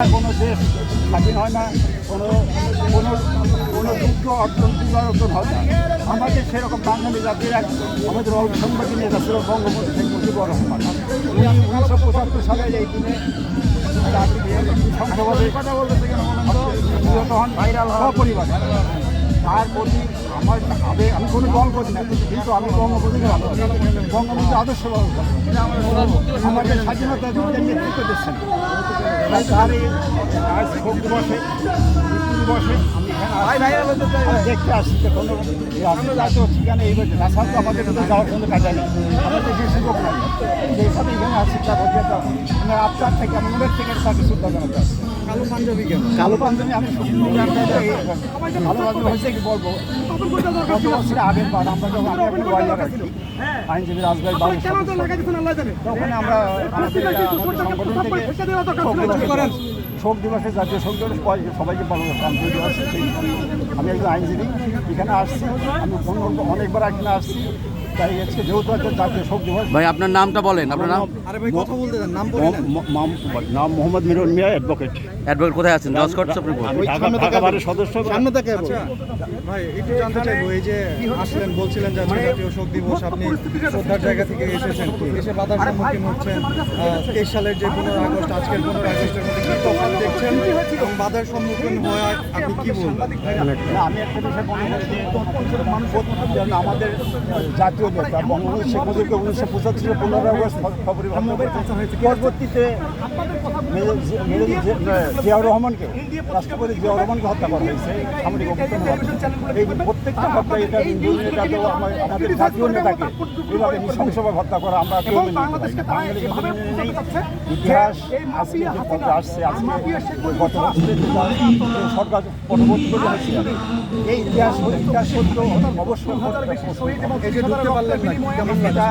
কোনো দেশ স্বাধীন হয় না কোনো কোনো কোনো যুদ্ধ অর্জন অর্জন হয় না। আমাদের সেরকম বাঙালি জাতির এক আমাদের সংবাদী নেতা ছিল বঙ্গবন্ধু শেখ মুজিবুর রহমান। উনি উনিশশো পঁচাত্তর সালে এই দিনে সংসদে নিহত হন ভাইরাল সপরিবারে। তার প্রতি আমার আবেগ আমি কোনো দল করি না, কিন্তু আমি বঙ্গবন্ধুকে ভালোবাসি। বঙ্গবন্ধু আদর্শ ভালোবাসি। আমাদের স্বাধীনতা যুদ্ধের নেতৃত্ব দিচ্ছেন। তার এই আজ শোক দিবসে দেখতে আসছি যে কোনো রাষ্ট্র জাতীয় ঠিকানা এই বলছে রাস্তা তো আমাদের কিন্তু যাওয়ার কোনো কাজে নেই আমাদের দেশে সুযোগ নাই এখানে আসছি তার হচ্ছে আপনার থেকে আমি থেকে কালো পাঞ্জাবি কেন কালো পাঞ্জাবি আমি হয়েছে কি বলব বছরে আগের বার আমরা যখন আইনজীবী তখন আমরা সংগঠন থেকে শোক দিবসে জাতীয় শোক দিবস সবাই- সবাইকে পালন করতাম দুই দিবস সেই 하면 আমি একজন আইনজীবী এখানে আসছি আমি অনেকবার এখানে আসছি তাই আজকে যেহেতু একটা জাতীয় শোক দিবস ভাই আপনার নামটা বলেন আপনার নাম? আরে ভাই কথা বলতে দেন নাম নাম মোহাম্মদ মিরন মিয়া অ্যাডভোকেট অ্যাডভোকেট কোথায় আছেন? জজ কোর্ট সুপ্রিম কোর্ট সদস্য। সামনে থেকে আচ্ছা। ভাই একটু জানতে চাইব এই যে আসলেন বলছিলেন যে আজকে জাতীয় শোক দিবস আপনি শ্রদ্ধার জায়গা থেকে এসেছেন। এসে বাধার সম্মুখীন হচ্ছেন। তেইশ সালের যে পনেরো আগস্ট আজকের পনেরো আগস্টের মধ্যে কি তফাৎ দেখছেন? এবং বাধার সম্মুখীন হয়ে আপনি কি বলবেন? না, আমি একটা বিষয় মনে করি মানুষ আমাদের জাতীয় নেতা বঙ্গবন্ধু শেখ মুজিবকে উনিশশো পঁচাত্তর পনেরো আগস্ট ফেব্রুয়ারি পরবর্তীতে জিয়াউর রহমানকে রাষ্ট্রপতি জিয়াউর রহমানকে হত্যা করা হয়েছে। সামরিক এই প্রত্যেকটা হত্যা এটা হিন্দু নেতা তো আমার- আমাদের জাতীয় নেতাকে এইভাবে নৃশংসভাবে হত্যা করা আমরা কেউ। ইতিহাস আজকে যে পথে আসছে আজকে গত বছরে যে সরকার পরবর্তী করে হয়েছিল এই ইতিহাস ইতিহাস সত্য অবশ্যই এই যে ঢুকতে পারলেন না এটা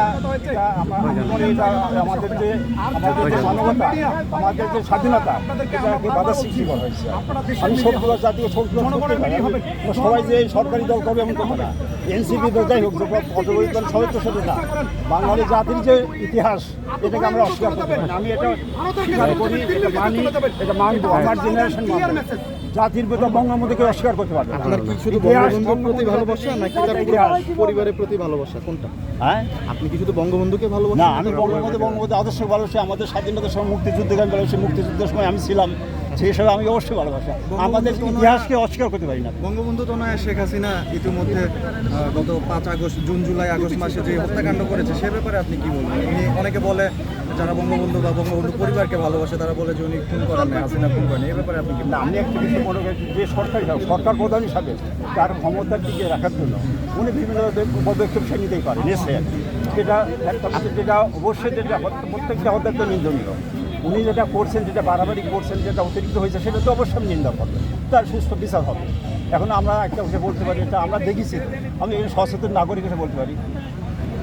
আমাদের যে আমাদের যে মানবতা আমাদের যে স্বাধীনতা এটাকে বাধা সৃষ্টি করা হয়েছে। আমি সবগুলো জাতীয় সবগুলো সবাই যে সরকারি দল করবে এমন কথা না। এনসিপি তো যাই হোক পদবী দল সবাই তো সেটা না বাঙালি জাতির যে ইতিহাস এটাকে আমরা অস্বীকার করতে পারি আমি এটা স্বীকার করি এটা মানি এটা মানবো আমার জেনারেশন জাতির বেতন বঙ্গবন্ধুকে অস্বীকার করতে পারবে। আপনার কি শুধু বঙ্গবন্ধুর প্রতি ভালোবাসা নাকি তার পরিবারের প্রতি ভালোবাসা? কোনটা? হ্যাঁ? আপনি কি শুধু বঙ্গবন্ধুকে ভালোবাসেন? না আমি বঙ্গবন্ধু বঙ্গবন্ধু আদর্শ ভালোবাসি আমাদের স্বাধীনতার সময় মুক্তিযুদ্ধে আমি ভালোবাসি মুক্তিযুদ্ধের সময় আমি ছিলাম সেই হিসাবে আমি অবশ্যই ভালোবাসি। আমাদের ইতিহাসকে অস্বীকার করতে পারি না। বঙ্গবন্ধু তো নয় শেখ হাসিনা ইতিমধ্যে গত পাঁচ আগস্ট জুন জুলাই আগস্ট মাসে যে হত্যাকাণ্ড করেছে সে ব্যাপারে আপনি কি বলবেন? অনেকে বলে যারা বঙ্গবন্ধু বা বঙ্গবন্ধু পরিবারকে ভালোবাসে, তারা বলে যে উনি খুন করেন না হাসিনা খুন করেন এই ব্যাপারে আপনি কি না, আমি একটা বিষয় মনে করি, যে সরকারি সরকার প্রধান হিসাবে তার ক্ষমতা টিকিয়ে রাখার জন্য উনি বিভিন্ন পদক্ষেপ সে নিতেই পারে নেছে যেটা একটা যেটা অবশ্যই যেটা প্রত্যেকটা হত্যা তো নিন্দনীয়। উনি যেটা করছেন, যেটা বাড়াবাড়ি করছেন, যেটা অতিরিক্ত হয়েছে, সেটা তো অবশ্যই আমি নিন্দা করব। তার সুস্থ বিচার হবে। এখন আমরা একটা বলতে পারি, এটা আমরা দেখেছি। আমি সচেতন নাগরিক হিসেবে বলতে পারি।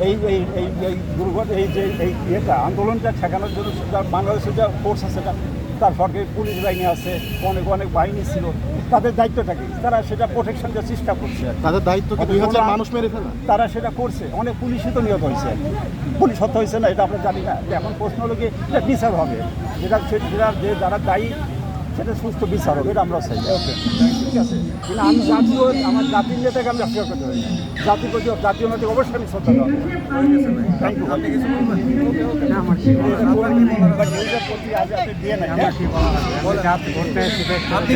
এই এই এই এই দুর্ঘটনা এই যে এই ইয়েটা আন্দোলনটা ঠেকানোর জন্য বাংলাদেশের যা ফোর্স আছে সেটা তার সরকারি পুলিশ বাহিনী আছে অনেক অনেক বাহিনী ছিল তাদের দায়িত্বটা কি? তারা সেটা প্রোটেকশন দেওয়ার চেষ্টা করছে। তাদের দায়িত্ব দুই হাজার মানুষ মেরে ফেলা? তারা সেটা করছে। অনেক পুলিশই তো নিহত হয়েছে। পুলিশ হত্যা হয়েছে না এটা আমরা জানি না। এখন প্রশ্ন হলো কি এটা বিচার হবে। যেটা সে- যেটা যে যারা দায়ী সেটা সুস্থ বিচার হবে এটা আমরা চাই। ওকে ঠিক আছে? কিন্তু আমি জাতীয় আমার জাতির নেতাকে আমি অস্বীকার করতে পারি জাতির প্রতি জাতীয় নেতাকে অবশ্যই আমি শ্রদ্ধা দেওয়া থ্যাংক ইউ আপনি কিছু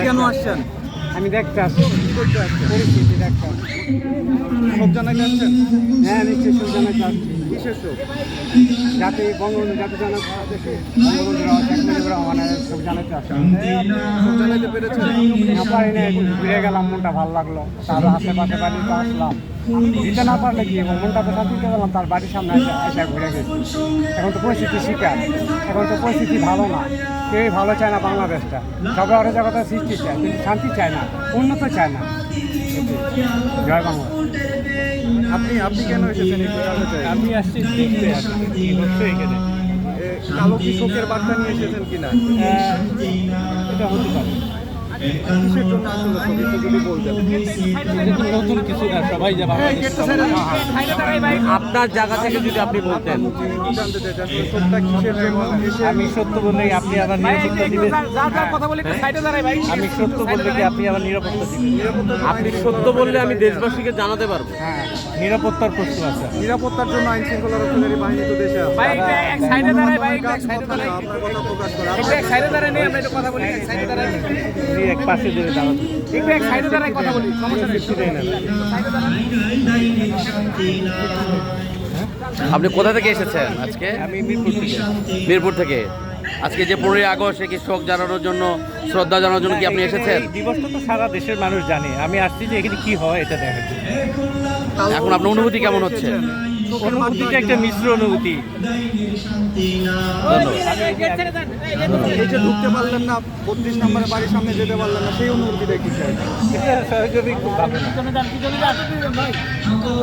কেন আসছেন? আমি দেখতে আসছি। পরিস্থিতি দেখতে আসছি সব জানাইতে আসছেন। হ্যাঁ নিশ্চয়ই সুজানাতে আসছি। শোক যাতে বঙ্গবন্ধু যাতে জানা দেশে বঙ্গবন্ধু রহমানের সব জানাতে সব না। পারি না গেলাম মনটা ভালো লাগল। তার আশেপাশে বাড়িতে আসলাম। দিতে না পারলে কি মনটা তো শান্তিতে গেলাম তার বাড়ির সামনে এসে ঘুরে গেছি। এখন তো পরিস্থিতি শিকার। এখন তো পরিস্থিতি ভালো না। কেউই ভালো চায় না বাংলাদেশটা। সবাই অরাজকতা সৃষ্টি চায় কিন্তু শান্তি চায় না উন্নত চায় না। জয় বাংলা। আপনি আপনি কেন এসেছেন? আমি আসছি দেখতে কি হচ্ছে এখানে। কালো কি শোকের বার্তা নিয়ে এসেছেন কিনা? এটা হতে পারে। আপনার জায়গা থেকে যদি আপনি বলতেন। আমি সত্য বললে আপনি আমার নিরাপত্তা দিবেন? আমি সত্য বললে কি আপনি আমার নিরাপত্তা দিবেন? আপনি সত্য বললে আমি দেশবাসীকে জানাতে পারব। নিরাপত্তার প্রশ্ন আছে। নিরাপত্তার জন্য আইন শৃঙ্খলা রক্ষাকারী বাহিনী তো দেশে আছে। ভাই, একটু এক সাইডে দাঁড়ায়, ভাই, একটু এক কাজ সাইডে কথা না, দাঁড়ায়। আপনার কথা প্রকাশ করা কথা বলি এক পাশে ধরে একটু এক সাইডে দাঁড়ায় কথা বলি সমস্যা দেয় না আপনি কোথা থেকে এসেছেন আজকে? আমি মিরপুর থেকে। মিরপুর থেকে। আজকে যে পনেরোই আগস্ট কি শোক জানানোর জন্য শ্রদ্ধা জানানোর জন্য কি আপনি এসেছেন? দিবসটা তো সারা দেশের মানুষ জানে। আমি আসছি যে এখানে কি হয় এটা দেখার জন্য। এখন আপনার অনুভূতি কেমন হচ্ছে? অনুভূতিটা একটা মিশ্র অনুভূতি। এই যে ঢুকতে পারলেন না বত্রিশ নম্বরের বাড়ির সামনে যেতে পারলেন না সেই অনুভূতিটা কি সহযোগী খুব ভালো